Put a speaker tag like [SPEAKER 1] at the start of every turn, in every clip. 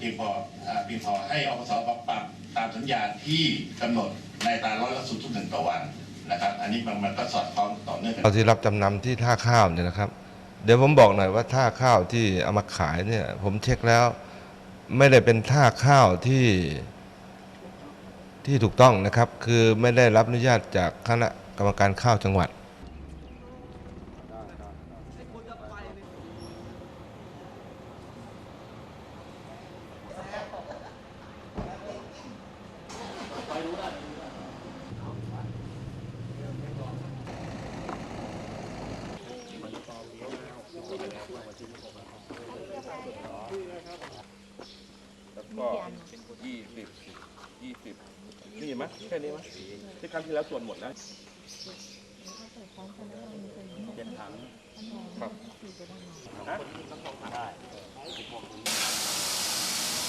[SPEAKER 1] เพียงพอเพียงพอให้อปสปรับตามสัญญาที่กำหนดในตาร้อยละศูนย์จุดหนึ่งต่อวันนะครับอันนี้มันมันก็สอดคล้องต่อเนื่องกัน
[SPEAKER 2] เราที่รับจำนำที่ท่าข้าวเนี่ยนะครับ เดี๋ยวผมบอกหน่อยว่าท่าข้าวที่เอามาขายเนี่ย ผมเช็คแล้วไม่ได้เป็นท่าข้าวที่ที่ถูกต้องนะครับ คือไม่ได้รับอนุญาตจากคณะกรรมการข้าวจังหวัด
[SPEAKER 3] ก็ยี่สิบยี่สิบนี่เห็นไหมแค่นี้ไหมที่ครั้งที่แล้วส่วนหมดแล้วเจ็ดถังครับ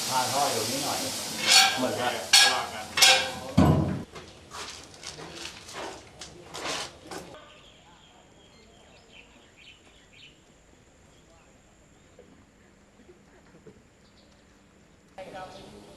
[SPEAKER 4] ผ่าท่ออยู่นิดหน่อย เหมือนกับ technology.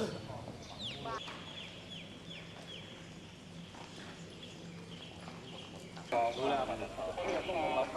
[SPEAKER 4] รู้แล้ว